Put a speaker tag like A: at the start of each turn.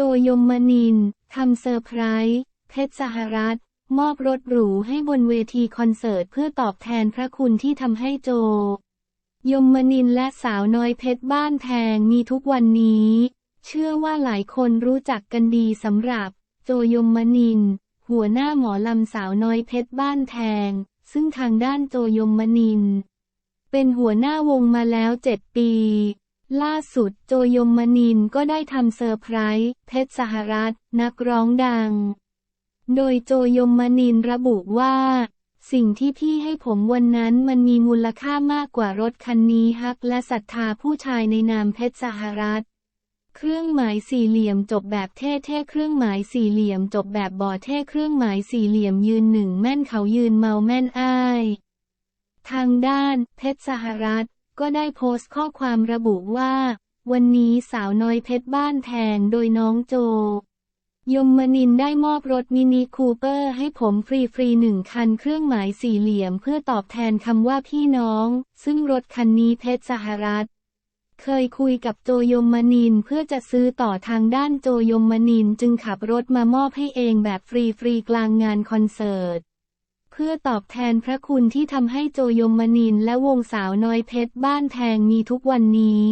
A: จยมนินทำเซอร์ไพรส์เพชรสหรัฐ มอบรถหรูให้บนเวทีคอนเสิร์ตเพื่อตอบแทนพระคุณที่ทำให้โจ ยมนินและสาวน้อยเพชรบ้านแพงมีทุกวันนี้ เชื่อว่าหลายคนรู้จักกันดีสำหรับ โจยมนิน หัวหน้าหมอลำสาวน้อยเพชรบ้านแพงซึ่งทางด้านโจยมนิน เป็นหัวหน้าวงมาแล้วเจ็ดปี ล่าสุดโจยมนินก็ได้ทำเซอร์ไพรส์เพชรสหรัฐ นักร้องดัง โดยโจยมนินระบุว่า สิ่งที่พี่ให้ผมวันนั้นมันมีมูลค่ามากกว่ารถคันนี้ฮักและศรัทธาผู้ชายในนามเพชรสหรัฐ เครื่องหมายสี่เหลี่ยมจบแบบเท่ๆเครื่องหมายสี่เหลี่ยมจบแบบบ่อเท่เครื่องหมายสี่เหลี่ยมยืนหนึ่งแม่นเขายืนเมาแม่นอ้ายทางด้านเพชรสหรัฐ ก็ได้โพสต์ข้อความระบุว่า วันนี้สาวน้อยเพชรบ้านแพงโดยน้องโจ ยมมนินได้มอบรถมินิคูเปอร์ให้ผมฟรีๆหนึ่งคันเครื่องหมายสี่เหลี่ยมเพื่อตอบแทนคำว่าพี่น้อง ซึ่งรถคันนี้เพชรสหรัฐเคยคุยกับโจยมมนินเพื่อจะซื้อต่อทางด้านโจยมมนินจึงขับรถมามอบให้เองแบบฟรีๆกลางงานคอนเสิร์ต พื่อตอบแทนพระคุณที่ทำให้โจยมนินและวงสาวน้อยเพชรบ้านแพงมีทุกวันนี้